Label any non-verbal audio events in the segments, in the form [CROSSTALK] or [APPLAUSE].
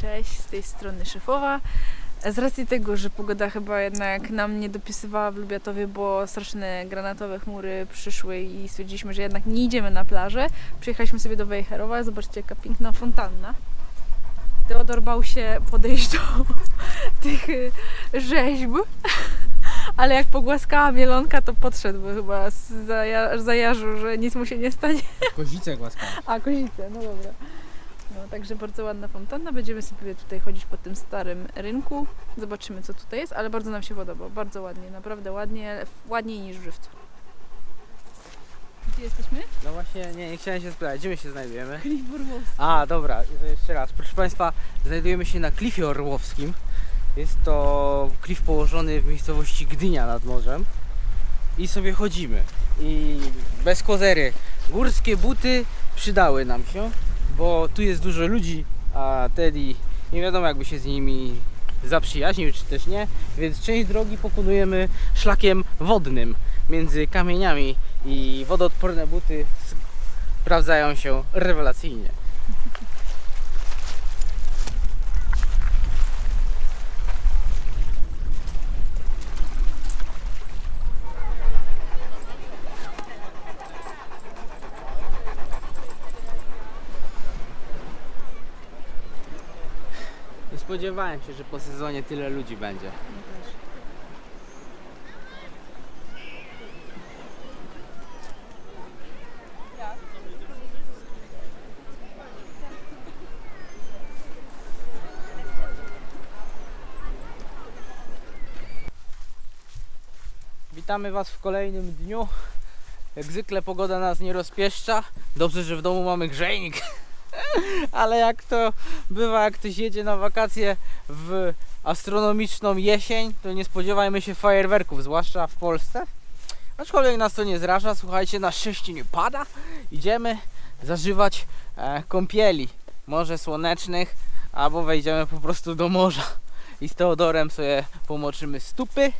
Cześć, z tej strony szefowa. Z racji tego, że pogoda chyba jednak nam nie dopisywała w Lubiatowie, bo straszne granatowe chmury przyszły i stwierdziliśmy, że jednak nie idziemy na plażę. Przyjechaliśmy sobie do Wejherowa, zobaczcie jaka piękna fontanna. Teodor bał się podejść do [LAUGHS] tych y, rzeźb, [LAUGHS] ale jak pogłaskała mielonka, to podszedł, chyba zaja- zajarzył, że nic mu się nie stanie. Kozice głaskałem. A, kozice, no dobra. No, także bardzo ładna fontanna. Będziemy sobie tutaj chodzić po tym starym rynku. Zobaczymy, co tutaj jest, ale bardzo nam się podoba. Bardzo ładnie, naprawdę ładnie. Ładniej niż w żywcu. Gdzie jesteśmy? No właśnie, nie, nie chciałem się spytać, gdzie my się znajdujemy? Klif Borłowski. A, dobra, to jeszcze raz. Proszę Państwa, znajdujemy się na klifie orłowskim. Jest to klif położony w miejscowości Gdynia nad morzem. I sobie chodzimy. I bez kozery. Górskie buty przydały nam się, bo tu jest dużo ludzi, a Teddy nie wiadomo jakby się z nimi zaprzyjaźnił, czy też nie. Więc część drogi pokonujemy szlakiem wodnym między kamieniami i wodoodporne buty sprawdzają się rewelacyjnie. Spodziewałem się, że po sezonie tyle ludzi będzie. Witamy Was w kolejnym dniu. Jak zwykle pogoda nas nie rozpieszcza. Dobrze, że w domu mamy grzejnik. [LAUGHS] Ale jak to bywa, jak ktoś jedzie na wakacje w astronomiczną jesień, to nie spodziewajmy się fajerwerków, zwłaszcza w Polsce. Aczkolwiek nas to nie zraża, słuchajcie, na szczęście nie pada. Idziemy zażywać e, kąpieli, morze słonecznych, albo wejdziemy po prostu do morza i z Teodorem sobie pomoczymy stupy.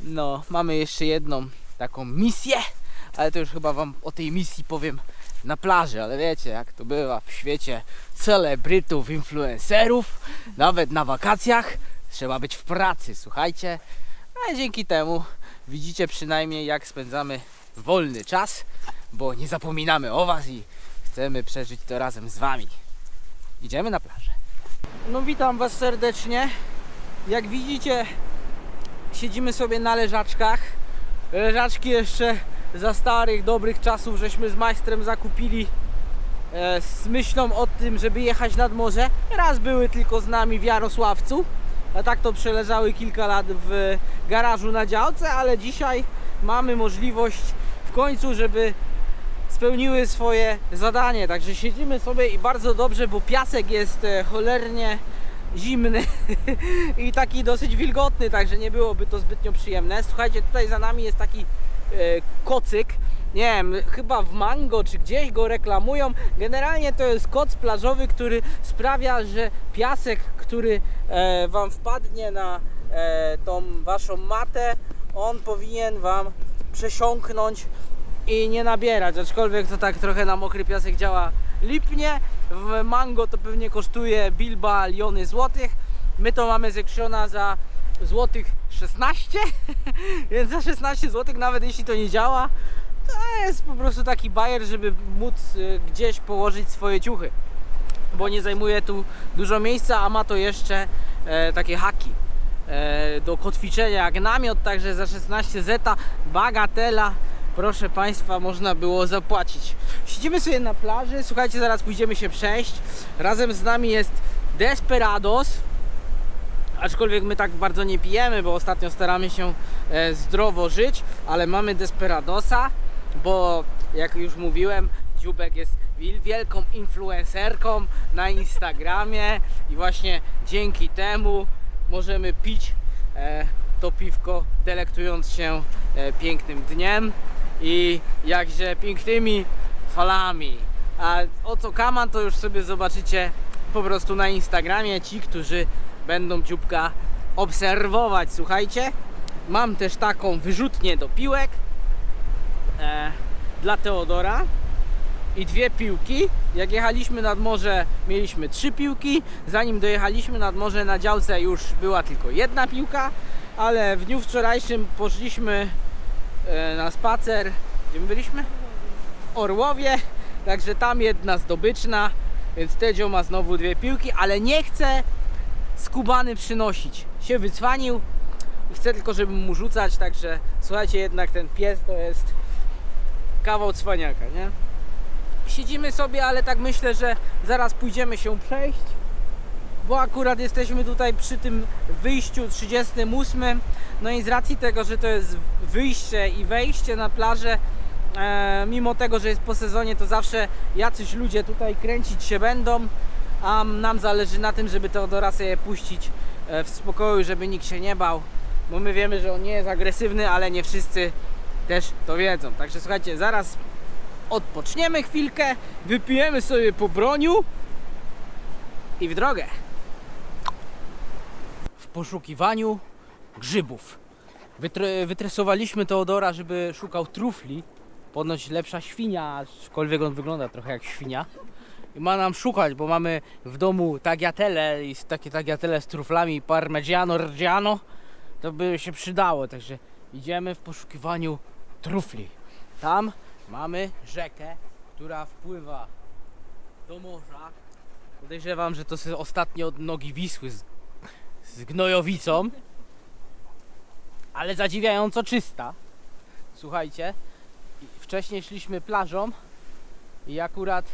No, mamy jeszcze jedną taką misję, ale to już chyba Wam o tej misji powiem na plaży, ale wiecie jak to bywa w świecie celebrytów, influencerów, nawet na wakacjach trzeba być w pracy, słuchajcie. A dzięki temu widzicie przynajmniej jak spędzamy wolny czas, bo nie zapominamy o Was i chcemy przeżyć to razem z Wami. Idziemy na plażę. No witam Was serdecznie. Jak widzicie siedzimy sobie na leżaczkach. Leżaczki jeszcze za starych, dobrych czasów, żeśmy z majstrem zakupili e, z myślą o tym, żeby jechać nad morze. Raz były tylko z nami w Jarosławcu, a tak to przeleżały kilka lat w garażu na działce, ale dzisiaj mamy możliwość w końcu, żeby spełniły swoje zadanie. Także siedzimy sobie i bardzo dobrze, bo piasek jest e, cholernie zimny [LAUGHS] i taki dosyć wilgotny, także nie byłoby to zbytnio przyjemne. Słuchajcie, tutaj za nami jest taki kocyk. Nie wiem, chyba w Mango czy gdzieś go reklamują. Generalnie to jest koc plażowy, który sprawia, że piasek, który e, Wam wpadnie na e, tą Waszą matę, on powinien Wam przesiąknąć i nie nabierać, aczkolwiek to tak trochę na mokry piasek działa lipnie. W mango to pewnie kosztuje bilba liony złotych. My to mamy z Actiona za złotych 16, [LAUGHS] więc za 16 złotych nawet jeśli to nie działa, to jest po prostu taki bajer, żeby móc y, gdzieś położyć swoje ciuchy. Bo nie zajmuje tu dużo miejsca, a ma to jeszcze e, takie haki e, do kotwiczenia jak namiot, także za 16 zeta bagatela proszę Państwa, można było zapłacić. Siedzimy sobie na plaży, słuchajcie, zaraz pójdziemy się przejść. Razem z nami jest Desperados. Aczkolwiek my tak bardzo nie pijemy, bo ostatnio staramy się e, zdrowo żyć, ale mamy Desperadosa, bo jak już mówiłem, Dziubek jest wielką influencerką na Instagramie i właśnie dzięki temu możemy pić e, to piwko, delektując się e, pięknym dniem i jakże pięknymi falami. A o co kaman, to już sobie zobaczycie po prostu na Instagramie. Ci, którzy będą dzióbka obserwować. Słuchajcie, mam też taką wyrzutnię do piłek e, dla Teodora. i dwie piłki. Jak jechaliśmy nad morze, mieliśmy trzy piłki. Zanim dojechaliśmy nad morze, na działce już była tylko jedna piłka, ale w dniu wczorajszym poszliśmy e, na spacer. Gdzie my byliśmy? W Orłowie, także tam jedna zdobyczna, więc Tedzio ma znowu dwie piłki, ale nie chce skubany przynosić. Się wycwanił i chce tylko, żeby mu rzucać, także słuchajcie, jednak ten pies to jest kawał cwaniaka, nie? Siedzimy sobie, ale tak myślę, że zaraz pójdziemy się przejść, bo akurat jesteśmy tutaj przy tym wyjściu 38. No i z racji tego, że to jest wyjście i wejście na plażę, e, mimo tego, że jest po sezonie, to zawsze jacyś ludzie tutaj kręcić się będą, a nam zależy na tym, żeby Teodora sobie puścić e, w spokoju, żeby nikt się nie bał, bo my wiemy, że on nie jest agresywny, ale nie wszyscy też to wiedzą. Także słuchajcie, zaraz odpoczniemy chwilkę, wypijemy sobie po broniu i w drogę. W poszukiwaniu grzybów. Wytre- wytresowaliśmy Teodora, żeby szukał trufli. Ponoć lepsza świnia, aczkolwiek on wygląda trochę jak świnia. I ma nam szukać, bo mamy w domu tagliatelle i takie tagliatelle z truflami parmigiano reggiano. To by się przydało, także idziemy w poszukiwaniu trufli. Tam mamy rzekę, która wpływa do morza. Podejrzewam, że to jest ostatnie od nogi Wisły z, z gnojowicą. Ale zadziwiająco czysta. Słuchajcie, i wcześniej szliśmy plażą i akurat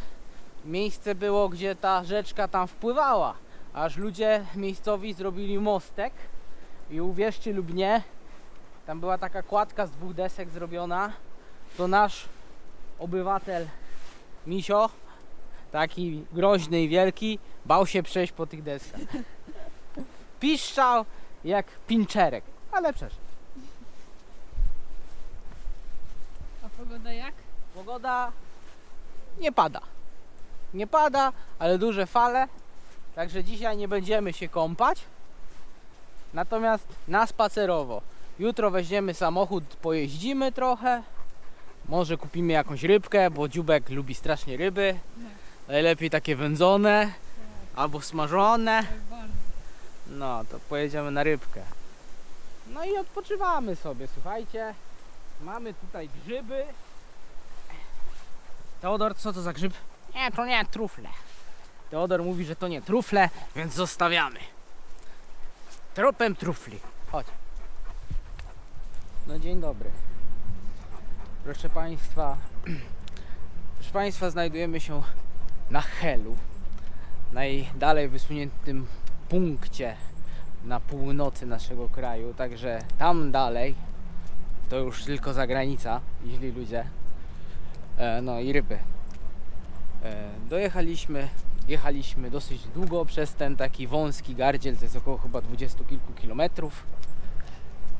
miejsce było, gdzie ta rzeczka tam wpływała. Aż ludzie miejscowi zrobili mostek i uwierzcie lub nie, tam była taka kładka z dwóch desek zrobiona. To nasz obywatel Misio, taki groźny i wielki, bał się przejść po tych deskach. Piszczał jak pinczerek, ale przeszedł. A pogoda jak? Pogoda nie pada. Nie pada, ale duże fale. Także dzisiaj nie będziemy się kąpać. Natomiast na spacerowo. Jutro weźmiemy samochód, pojeździmy trochę. Może kupimy jakąś rybkę, bo dziubek lubi strasznie ryby. Najlepiej takie wędzone albo smażone. No to pojedziemy na rybkę. No i odpoczywamy sobie, słuchajcie. Mamy tutaj grzyby. Teodor, co to za grzyb? Nie, to nie trufle. Teodor mówi, że to nie trufle, więc zostawiamy. Tropem trufli. Chodź. No dzień dobry. Proszę Państwa, [CLEARS THROAT] proszę Państwa, znajdujemy się na Helu, najdalej wysuniętym punkcie na północy naszego kraju, także tam dalej to już tylko zagranica, źli ludzie. E, no i ryby. E, dojechaliśmy, jechaliśmy dosyć długo przez ten taki wąski gardziel, to jest około chyba dwudziestu kilku kilometrów.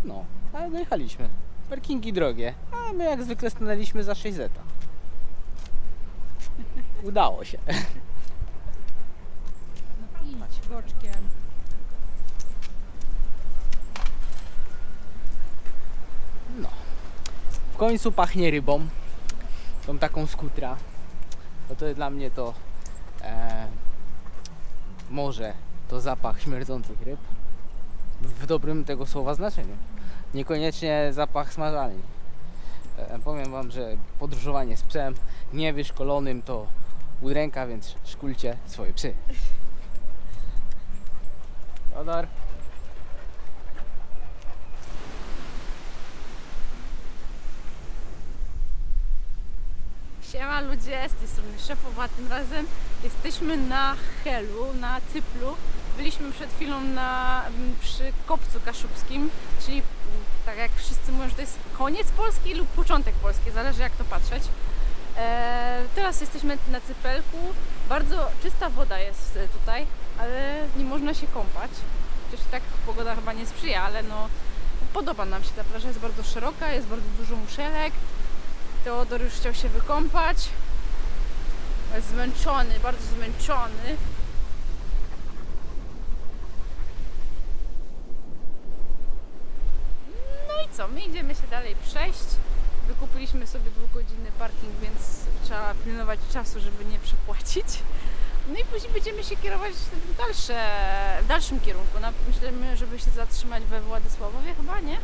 No, ale dojechaliśmy. Parkingi drogie, a my jak zwykle stanęliśmy za 6 zeta. Udało się. No idź boczkiem. No. W końcu pachnie rybą. Tą taką skutra. No to dla mnie to e, morze to zapach śmierdzących ryb. W dobrym tego słowa znaczeniu. Niekoniecznie zapach smażalni. E, powiem wam, że podróżowanie z psem niewyszkolonym to udręka, więc szkulcie swoje psy. [LAUGHS] Odor. Siema ludzie, z tej strony szefowa, tym razem jesteśmy na Helu, na Cyplu. Byliśmy przed chwilą na, przy Kopcu Kaszubskim, czyli tak jak wszyscy mówią, że to jest koniec Polski lub początek Polski, zależy jak to patrzeć. E, teraz jesteśmy na Cypelku, bardzo czysta woda jest e, tutaj, ale nie można się kąpać. Chociaż tak pogoda chyba nie sprzyja, ale no podoba nam się ta plaża, jest bardzo szeroka, jest bardzo dużo muszelek. Teodor już chciał się wykąpać. Jest zmęczony, bardzo zmęczony. No i co? My idziemy się dalej przejść. Wykupiliśmy sobie dwugodzinny parking, więc trzeba pilnować czasu, żeby nie przepłacić. No i później będziemy się kierować w, dalsze, w dalszym kierunku. Na, myślimy, żeby się zatrzymać we Władysławowie chyba, nie?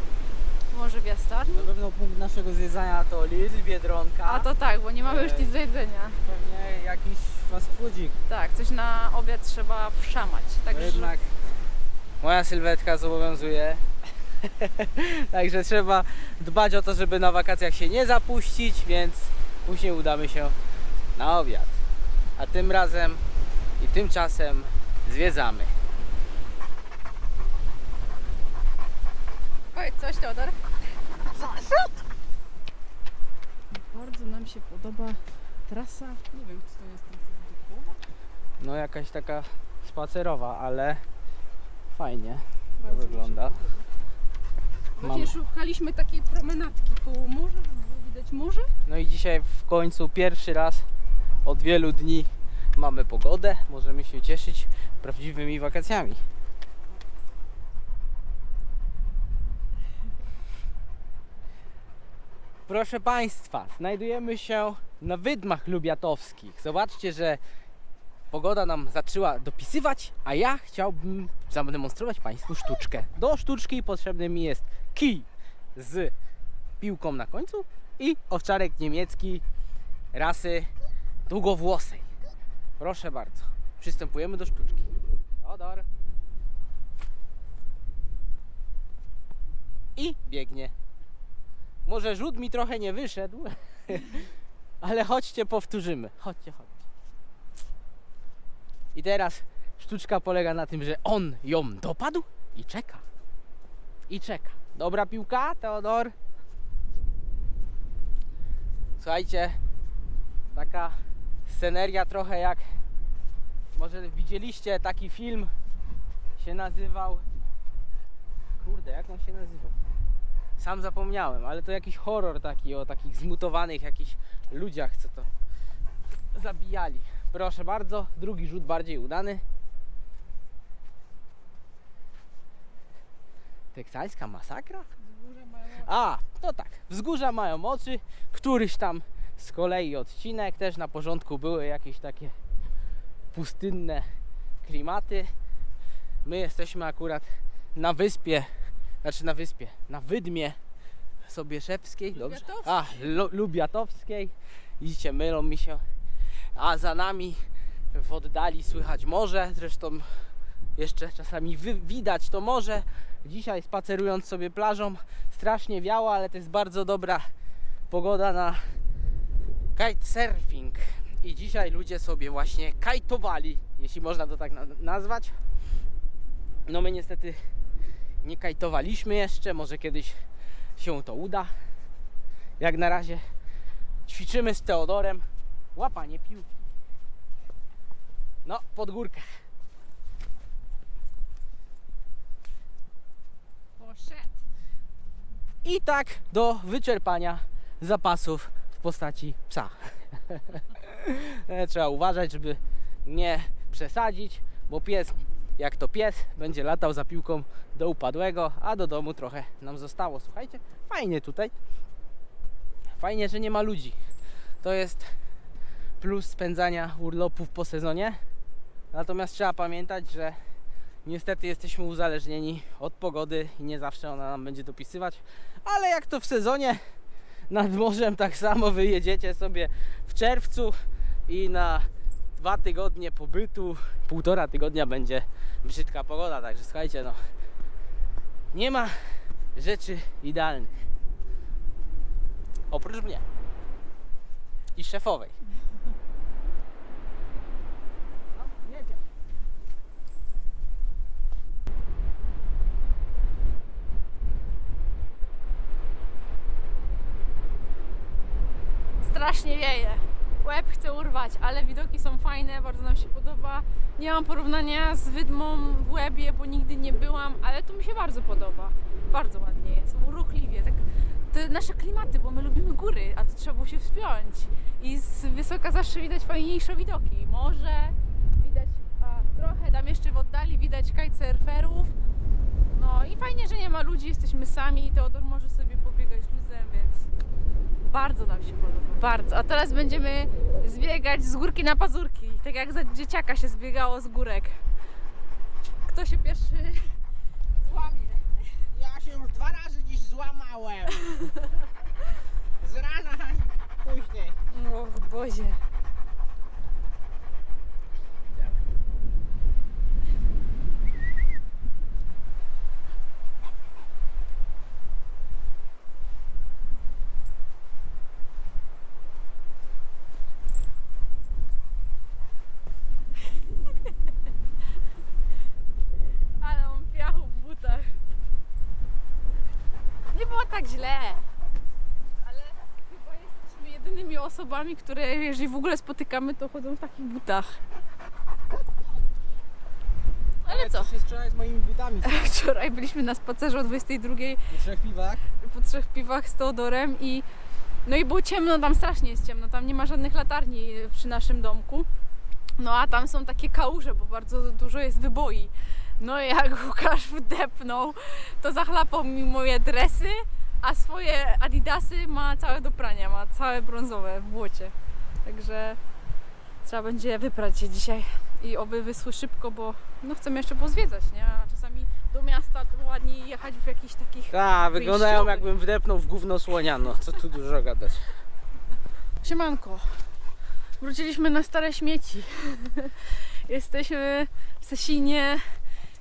Może w? Na pewno punkt naszego zwiedzania to Lidl, Biedronka. A to tak, bo nie mamy już nic do jedzenia. pewnie jakiś fast foodzik. Tak, coś na obiad trzeba wszamać. No Także jednak moja sylwetka zobowiązuje. [LAUGHS] Także trzeba dbać o to, żeby na wakacjach się nie zapuścić, więc później udamy się na obiad. A tym razem i tymczasem zwiedzamy. Coś, Teodor. Bardzo nam się podoba trasa. Nie wiem, czy to jest trasa wydechowa. No jakaś taka spacerowa, ale fajnie to Bardzo wygląda. Właśnie szukaliśmy takiej promenadki koło morza, żeby było widać morze. No i dzisiaj w końcu pierwszy raz od wielu dni mamy pogodę. Możemy się cieszyć prawdziwymi wakacjami. Proszę Państwa, znajdujemy się na Wydmach Lubiatowskich. Zobaczcie, że pogoda nam zaczęła dopisywać, a ja chciałbym zademonstrować Państwu sztuczkę. Do sztuczki potrzebny mi jest kij z piłką na końcu i owczarek niemiecki rasy długowłosej. Proszę bardzo, przystępujemy do sztuczki. Odor. I biegnie. Może rzut mi trochę nie wyszedł, [LAUGHS] ale chodźcie, powtórzymy. Chodźcie, chodźcie. I teraz sztuczka polega na tym, że on ją dopadł i czeka. I czeka. Dobra piłka, Teodor. Słuchajcie, taka sceneria trochę jak może widzieliście taki film się nazywał kurde jak on się nazywał sam zapomniałem, ale to jakiś horror taki o takich zmutowanych jakichś ludziach co to zabijali proszę bardzo, drugi rzut bardziej udany teksańska masakra? A, to tak. Wzgórza mają oczy. Któryś tam z kolei odcinek. Też na porządku były jakieś takie pustynne klimaty. My jesteśmy akurat na wyspie, znaczy na wyspie, na wydmie Sobieszewskiej. Dobrze? Lubiatowskiej. A, Lu- Lubiatowskiej. Widzicie, mylą mi się. A za nami w oddali słychać morze. Zresztą jeszcze czasami wy- widać to morze. Dzisiaj spacerując sobie plażą, strasznie wiało, ale to jest bardzo dobra pogoda na kitesurfing. I dzisiaj ludzie sobie właśnie kajtowali, jeśli można to tak na- nazwać. No my niestety nie kajtowaliśmy jeszcze, może kiedyś się to uda. Jak na razie ćwiczymy z Teodorem łapanie piłki. No, pod górkę. Poszedł. I tak do wyczerpania zapasów w postaci psa. [LAUGHS] E, Trzeba uważać, żeby nie przesadzić, bo pies, jak to pies, będzie latał za piłką do upadłego, a do domu trochę nam zostało. Słuchajcie, fajnie tutaj. Fajnie, że nie ma ludzi. To jest plus spędzania urlopów po sezonie. Natomiast trzeba pamiętać, że Niestety jesteśmy uzależnieni od pogody i nie zawsze ona nam będzie dopisywać, ale jak to w sezonie nad morzem tak samo wyjedziecie sobie w czerwcu i na dwa tygodnie pobytu, półtora tygodnia będzie brzydka pogoda, także słuchajcie no nie ma rzeczy idealnych. Oprócz mnie i szefowej. No, jedziemy. Strasznie wieje. Łeb urwać, ale widoki są fajne, bardzo nam się podoba. Nie mam porównania z wydmą w Łebie, bo nigdy nie byłam, ale tu mi się bardzo podoba. Bardzo ładnie jest, urokliwie. Tak, te nasze klimaty, bo my lubimy góry, a to trzeba było się wspiąć. I z wysoka zawsze widać fajniejsze widoki. Morze, widać a, trochę, tam jeszcze w oddali widać kitesurferów. No i fajnie, że nie ma ludzi, jesteśmy sami. Teodor może sobie pobiegać luzem, więc Bardzo nam się podoba, bardzo. A teraz będziemy zbiegać z górki na pazurki, tak jak za dzieciaka się zbiegało z górek. Kto się pierwszy złamie? Ja się już dwa razy dziś złamałem. Z rana i później. Och Bozie. Ale on piachu w butach. Nie było tak źle. Ale chyba jesteśmy jedynymi osobami, które jeżeli w ogóle spotykamy, to chodzą w takich butach. Ale co? się wczoraj z moimi butami [LAUGHS] Wczoraj byliśmy na spacerze o 22 po trzech piwach. po trzech piwach z Teodorem i no i było ciemno, tam strasznie jest ciemno, tam nie ma żadnych latarni przy naszym domku. No a tam są takie kałuże, bo bardzo dużo jest wyboi. No i jak Łukasz wdepnął, to zachlapał mi moje dresy, a swoje adidasy ma całe do prania, ma całe brązowe w błocie. Także trzeba będzie wyprać się dzisiaj i oby wyschły szybko, bo no chcemy jeszcze pozwiedzać, nie? A czasami do miasta to ładniej jechać w jakichś takich Tak, wyglądają jakbym wdepnął w gówno słonia, no co tu dużo gadać. [LAUGHS] Siemanko. Wróciliśmy na stare śmieci. [LAUGHS] Jesteśmy w Sesinie.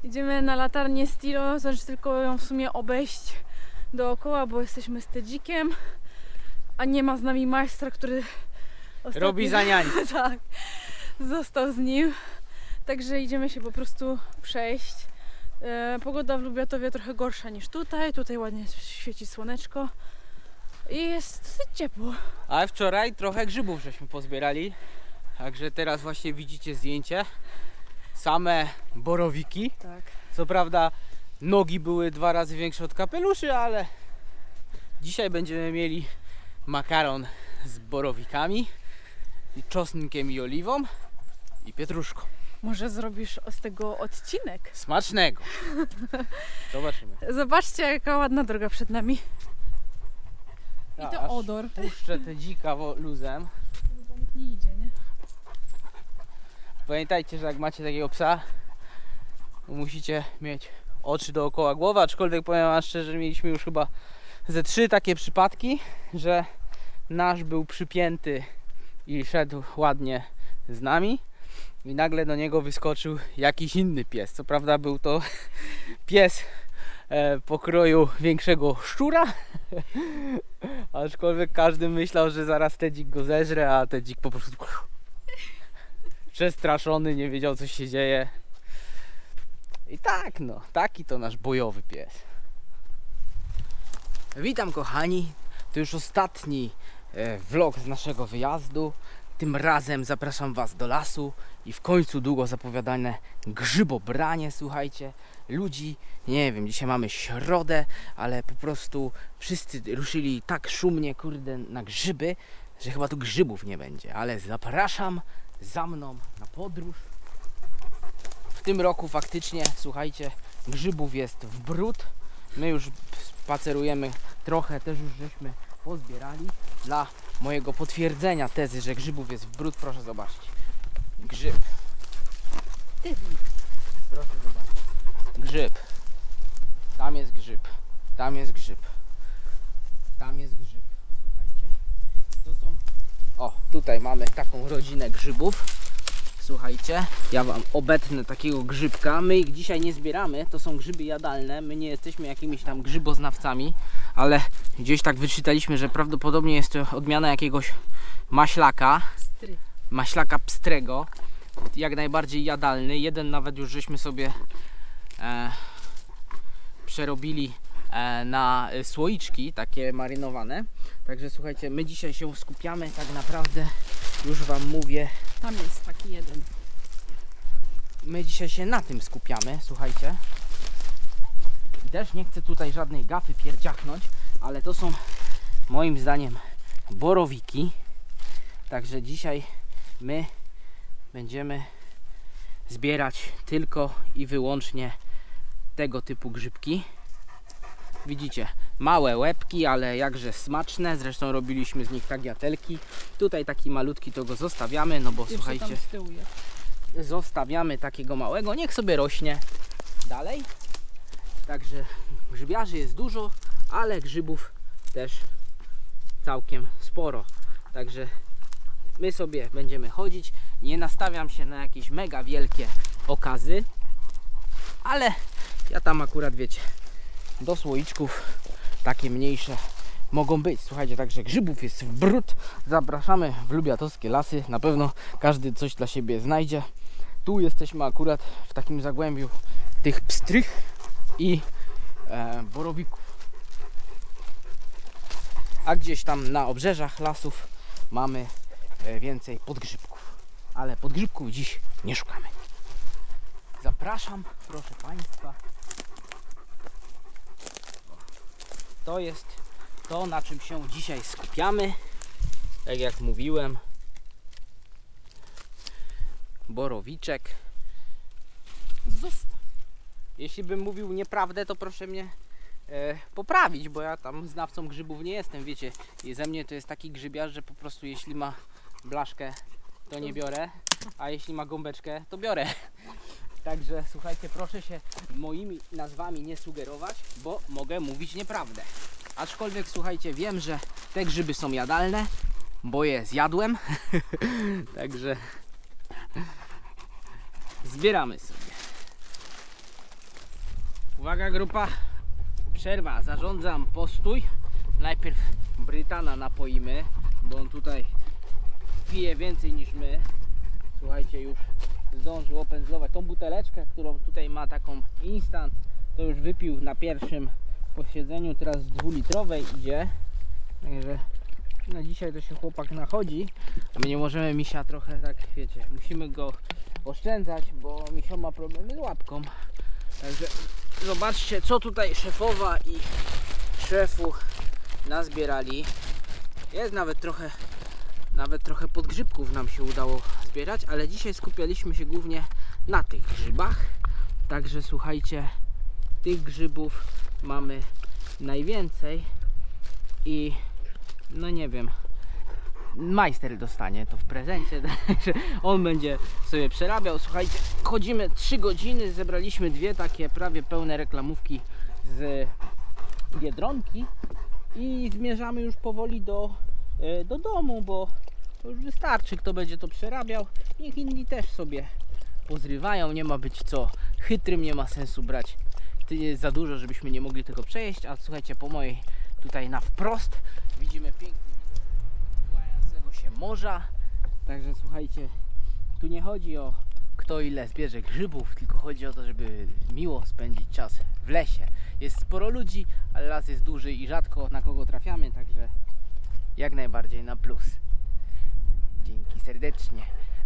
Idziemy na latarnię Stilo, znaczy tylko ją w sumie obejść dookoła, bo jesteśmy z Tedzikiem. A nie ma z nami majstra, który ostatnio- Robi za niań. [LAUGHS] tak, został z nim. Także idziemy się po prostu przejść. E, pogoda w Lubiatowie trochę gorsza niż tutaj. Tutaj ładnie świeci słoneczko. I jest dosyć ciepło. Ale wczoraj trochę grzybów żeśmy pozbierali. Także teraz właśnie widzicie zdjęcie. Same borowiki. Tak. Co prawda nogi były dwa razy większe od kapeluszy, ale dzisiaj będziemy mieli makaron z borowikami, i czosnkiem i oliwą i pietruszką. Może zrobisz z tego odcinek? Smacznego! [LAUGHS] Zobaczymy. Zobaczcie, jaka ładna droga przed nami. I to aż odor. Puszczę te dzika wo- luzem. Chyba nikt nie idzie, nie? Pamiętajcie, że jak macie takiego psa, to musicie mieć oczy dookoła głowy, aczkolwiek powiem wam szczerze, mieliśmy już chyba ze trzy takie przypadki, że nasz był przypięty i szedł ładnie z nami i nagle do niego wyskoczył jakiś inny pies. Co prawda był to [LAUGHS] pies e, pokroju większego szczura, [LAUGHS] aczkolwiek każdy myślał, że zaraz Tedzik go zeżre, a Tedzik po prostu [LAUGHS] przestraszony, nie wiedział co się dzieje. I tak no, taki to nasz bojowy pies. Witam kochani, to już ostatni e, vlog z naszego wyjazdu. Tym razem zapraszam Was do lasu i w końcu długo zapowiadane grzybobranie, słuchajcie. Ludzi, nie wiem, dzisiaj mamy środę, ale po prostu wszyscy ruszyli tak szumnie, kurde, na grzyby, że chyba tu grzybów nie będzie, ale zapraszam za mną na podróż. Tym roku faktycznie, słuchajcie, grzybów jest w bród. My już spacerujemy trochę, też już żeśmy pozbierali. Dla mojego potwierdzenia tezy, że grzybów jest w bród, proszę zobaczyć. Grzyb. Proszę zobaczyć. Grzyb. Tam jest grzyb. Tam jest grzyb. Tam jest grzyb. Słuchajcie. I to są o, tutaj mamy taką rodzinę grzybów. Słuchajcie, ja Wam obetnę takiego grzybka. My ich dzisiaj nie zbieramy, to są grzyby jadalne. My nie jesteśmy jakimiś tam grzyboznawcami, ale gdzieś tak wyczytaliśmy, że prawdopodobnie jest to odmiana jakiegoś maślaka, Stry. maślaka pstrego. Jak najbardziej jadalny. Jeden nawet już żeśmy sobie e, przerobili e, na słoiczki, takie marynowane. Także słuchajcie, my dzisiaj się skupiamy tak naprawdę, już Wam mówię, Tam jest taki jeden. my dzisiaj się na tym skupiamy, słuchajcie. Też nie chcę tutaj żadnej gafy pierdziachnąć, ale to są moim zdaniem borowiki. Także dzisiaj my będziemy zbierać tylko i wyłącznie tego typu grzybki. Widzicie, małe łebki, ale jakże smaczne. Zresztą robiliśmy z nich tagliatelki. Tutaj taki malutki to go zostawiamy, no bo słuchajcie, zostawiamy takiego małego, niech sobie rośnie dalej. Także grzybiarzy jest dużo, ale grzybów też całkiem sporo. Także my sobie będziemy chodzić. Nie nastawiam się na jakieś mega wielkie okazy, ale ja tam akurat wiecie, do słoiczków takie mniejsze mogą być. Słuchajcie, także grzybów jest w brud. Zapraszamy w lubiatowskie lasy. Na pewno każdy coś dla siebie znajdzie. Tu jesteśmy akurat w takim zagłębiu tych pstrych i e, borowików. A gdzieś tam na obrzeżach lasów mamy e, więcej podgrzybków. Ale podgrzybków dziś nie szukamy. Zapraszam, proszę Państwa. To jest to, na czym się dzisiaj skupiamy. Tak jak mówiłem, borowiczek. Zostaw. Jeśli bym mówił nieprawdę, to proszę mnie e, poprawić, bo ja tam znawcą grzybów nie jestem. Wiecie, i ze mnie to jest taki grzybiarz, że po prostu jeśli ma blaszkę, to nie biorę, a jeśli ma gąbeczkę, to biorę. Także słuchajcie, proszę się moimi nazwami nie sugerować, bo mogę mówić nieprawdę. Aczkolwiek słuchajcie, wiem, że te grzyby są jadalne, bo je zjadłem. [LAUGHS] Także zbieramy sobie. Uwaga grupa, przerwa, zarządzam postój. Najpierw Brytana napoimy, bo on tutaj pije więcej niż my. Słuchajcie, już zdążył opędzlować tą buteleczkę, którą tutaj ma taką instant. To już wypił na pierwszym posiedzeniu, teraz z dwulitrowej idzie. Także na dzisiaj to się chłopak nachodzi. A my nie możemy misia trochę tak, wiecie, musimy go oszczędzać, bo misio ma problemy z łapką. Także zobaczcie, co tutaj szefowa i szefu nazbierali. Jest nawet trochę, nawet trochę podgrzybków nam się udało zbierać, ale dzisiaj skupialiśmy się głównie na tych grzybach. Także słuchajcie, tych grzybów mamy najwięcej i no nie wiem, majster dostanie to w prezencie, [LAUGHS] także on będzie sobie przerabiał. Słuchajcie, chodzimy 3 godziny, zebraliśmy dwie takie prawie pełne reklamówki z Biedronki i zmierzamy już powoli do, e, do domu, bo to już wystarczy, kto będzie to przerabiał. Niech inni też sobie pozrywają, nie ma być co chytrym, nie ma sensu brać za dużo, żebyśmy nie mogli tego przejeść, a słuchajcie, po mojej tutaj na wprost widzimy piękny widok się morza, także słuchajcie, tu nie chodzi o kto ile zbierze grzybów, tylko chodzi o to, żeby miło spędzić czas w lesie. Jest sporo ludzi, ale las jest duży i rzadko na kogo trafiamy, także jak najbardziej na plus. Dzięki serdecznie.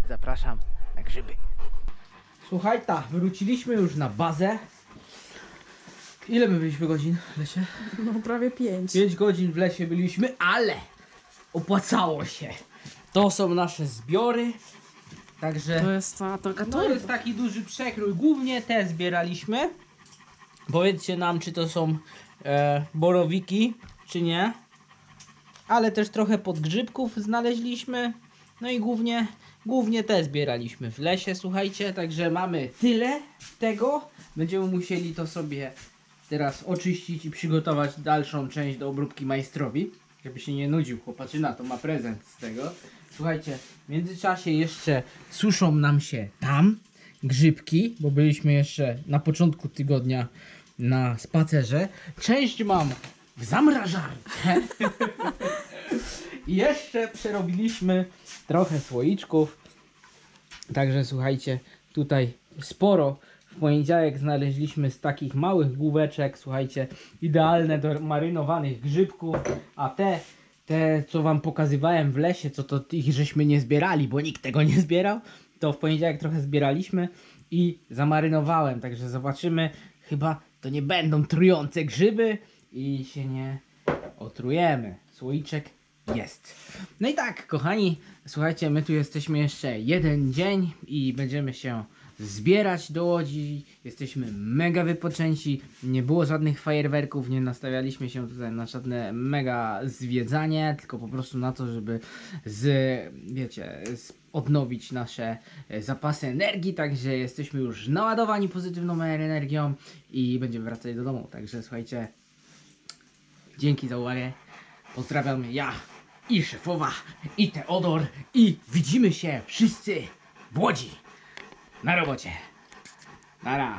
Zapraszam na grzyby. Słuchaj, ta, wróciliśmy już na bazę. Ile my byliśmy godzin w lesie? No prawie pięć. 5 godzin w lesie byliśmy, ale opłacało się. To są nasze zbiory. Także To jest ta taka to jest taki duży przekrój. Głównie te zbieraliśmy. Powiedzcie nam, czy to są e, borowiki, czy nie. Ale też trochę podgrzybków znaleźliśmy. No i głównie, głównie te zbieraliśmy w lesie, słuchajcie. Także mamy tyle tego. Będziemy musieli to sobie teraz oczyścić i przygotować dalszą część do obróbki majstrowi. Żeby się nie nudził, chłopaczyna to ma prezent z tego. Słuchajcie, w międzyczasie jeszcze suszą nam się tam grzybki, bo byliśmy jeszcze na początku tygodnia na spacerze. Część mam w zamrażarce. [LAUGHS] I jeszcze przerobiliśmy trochę słoiczków. Także słuchajcie, tutaj sporo w poniedziałek znaleźliśmy z takich małych główeczek, słuchajcie, idealne do marynowanych grzybków, a te, te co wam pokazywałem w lesie, co to ich żeśmy nie zbierali, bo nikt tego nie zbierał, to w poniedziałek trochę zbieraliśmy i zamarynowałem, także zobaczymy, chyba to nie będą trujące grzyby i się nie otrujemy. Słoiczek jest. No i tak, kochani, słuchajcie, my tu jesteśmy jeszcze jeden dzień i będziemy się zbierać do Łodzi. Jesteśmy mega wypoczęci. Nie było żadnych fajerwerków, nie nastawialiśmy się tutaj na żadne mega zwiedzanie, tylko po prostu na to, żeby z, wiecie, z, odnowić nasze e, zapasy energii. Także jesteśmy już naładowani pozytywną energią i będziemy wracać do domu. Także słuchajcie, dzięki za uwagę. Pozdrawiam ja i szefowa, i Teodor, i widzimy się wszyscy w Łodzi na robocie. Nara.